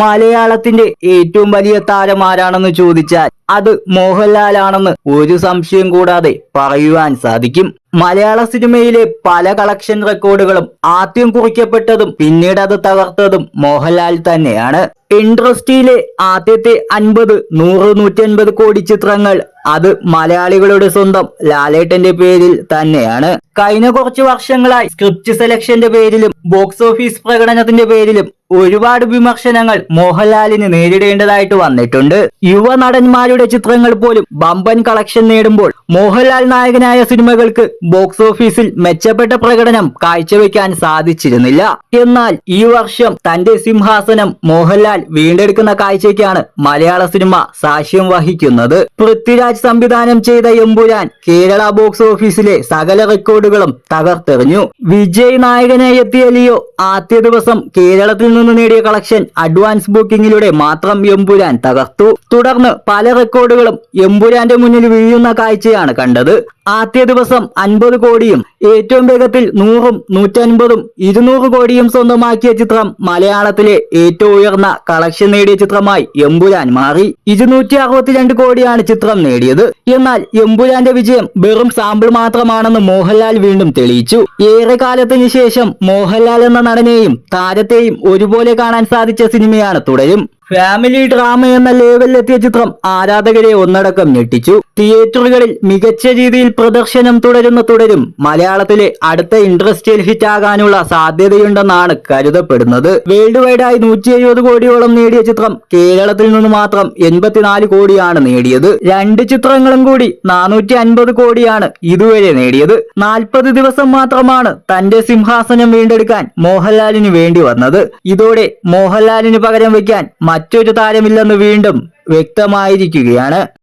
മലയാളത്തിന്റെ ഏറ്റവും വലിയ താരം ആരാണെന്ന് ചോദിച്ചാൽ അത് മോഹൻലാലാണെന്ന് ഒരു സംശയം കൂടാതെ പറയുവാൻ സാധിക്കും. മലയാള സിനിമയിലെ പല കളക്ഷൻ റെക്കോർഡുകളും ആദ്യം കുറിക്കപ്പെട്ടതും പിന്നീട് അത് തകർത്തതും മോഹൻലാൽ തന്നെയാണ്. ഇൻഡസ്ട്രിയിലെ ആദ്യത്തെ അൻപത് നൂറ് നൂറ്റൻപത് കോടി ചിത്രങ്ങൾ അത് മലയാളികളുടെ സ്വന്തം ലാലേട്ടന്റെ പേരിൽ തന്നെയാണ്. കഴിഞ്ഞ കുറച്ച് വർഷങ്ങളായി സ്ക്രിപ്റ്റ് സെലക്ഷന്റെ പേരിലും ബോക്സ് ഓഫീസ് പ്രകടനത്തിന്റെ പേരിലും ഒരുപാട് വിമർശനങ്ങൾ മോഹൻലാലിന് നേരിടേണ്ടതായിട്ട് വന്നിട്ടുണ്ട്. യുവ നടന്മാരുടെ ചിത്രങ്ങൾ പോലും ബമ്പൻ കളക്ഷൻ നേടുമ്പോൾ മോഹൻലാൽ നായകനായ സിനിമകൾക്ക് ബോക്സ് ഓഫീസിൽ മെച്ചപ്പെട്ട പ്രകടനം കാഴ്ചവെക്കാൻ സാധിച്ചിരുന്നില്ല. എന്നാൽ ഈ വർഷം തന്റെ സിംഹാസനം മോഹൻലാൽ വീണ്ടെടുക്കുന്ന കാഴ്ചയ്ക്കാണ് മലയാള സിനിമ സാക്ഷ്യം വഹിക്കുന്നത്. പൃഥ്വിരാജ് സംവിധാനം ചെയ്ത എമ്പുരാൻ കേരള ബോക്സ് ഓഫീസിലെ സകല റെക്കോർഡുകളും തകർത്തെറിഞ്ഞു. വിജയ് നായകനായി എത്തിയ ലിയോ ആദ്യ ദിവസം കേരളത്തിൽ നിന്ന് നേടിയ കളക്ഷൻ അഡ്വാൻസ് ബുക്കിംഗിലൂടെ മാത്രം എമ്പുരാൻ തകർത്തു. തുടർന്ന് പല റെക്കോർഡുകളും എമ്പുരാന്റെ മുന്നിൽ വീഴുന്ന കാഴ്ചയാണ് കണ്ടത്. ആദ്യ ദിവസം അൻപത് കോടിയും ഏറ്റവും വേഗത്തിൽ നൂറും നൂറ്റൻപതും ഇരുന്നൂറ് കോടിയും സ്വന്തമാക്കിയ ചിത്രം മലയാളത്തിലെ ഏറ്റവും ഉയർന്ന കളക്ഷൻ നേടിയ ചിത്രമായി എമ്പുരാൻ മാറി. ഇരുന്നൂറ്റി അറുപത്തിരണ്ട് കോടിയാണ് ചിത്രം നേടിയത്. എന്നാൽ എമ്പുരാന്റെ വിജയം വെറും സാമ്പിൾ മാത്രമാണെന്ന് മോഹൻലാൽ വീണ്ടും തെളിയിച്ചു. ഏറെ കാലത്തിന് ശേഷം മോഹൻലാൽ എന്ന നടനെയും താരത്തെയും ഒരുപോലെ കാണാൻ സാധിച്ച സിനിമയാണ് തുടരും. ഫാമിലി ഡ്രാമ എന്ന ലേവലിലെത്തിയ ചിത്രം ആരാധകരെ ഒന്നടക്കം ഞെട്ടിച്ചു. തിയേറ്ററുകളിൽ മികച്ച രീതിയിൽ പ്രദർശനം തുടരുന്ന തുടരും മലയാളത്തിലെ അടുത്ത ഇൻഡസ്ട്രിയൽ ഹിറ്റ് ആകാനുള്ള സാധ്യതയുണ്ടെന്നാണ് കരുതപ്പെടുന്നത്. വേൾഡ് വൈഡായി നൂറ്റി എഴുപത് കോടിയോളം നേടിയ ചിത്രം കേരളത്തിൽ നിന്ന് മാത്രം എൺപത്തിനാല് കോടിയാണ് നേടിയത്. രണ്ട് ചിത്രങ്ങളും കൂടി നാനൂറ്റി അൻപത് കോടിയാണ് ഇതുവരെ നേടിയത്. നാൽപ്പത് ദിവസം മാത്രമാണ് തന്റെ സിംഹാസനം വീണ്ടെടുക്കാൻ മോഹൻലാലിന് വേണ്ടി വന്നത്. ഇതോടെ മോഹൻലാലിന് പകരം വയ്ക്കാൻ മറ്റൊരു താരമില്ലെന്ന് വീണ്ടും വ്യക്തമായിരിക്കുകയാണ്.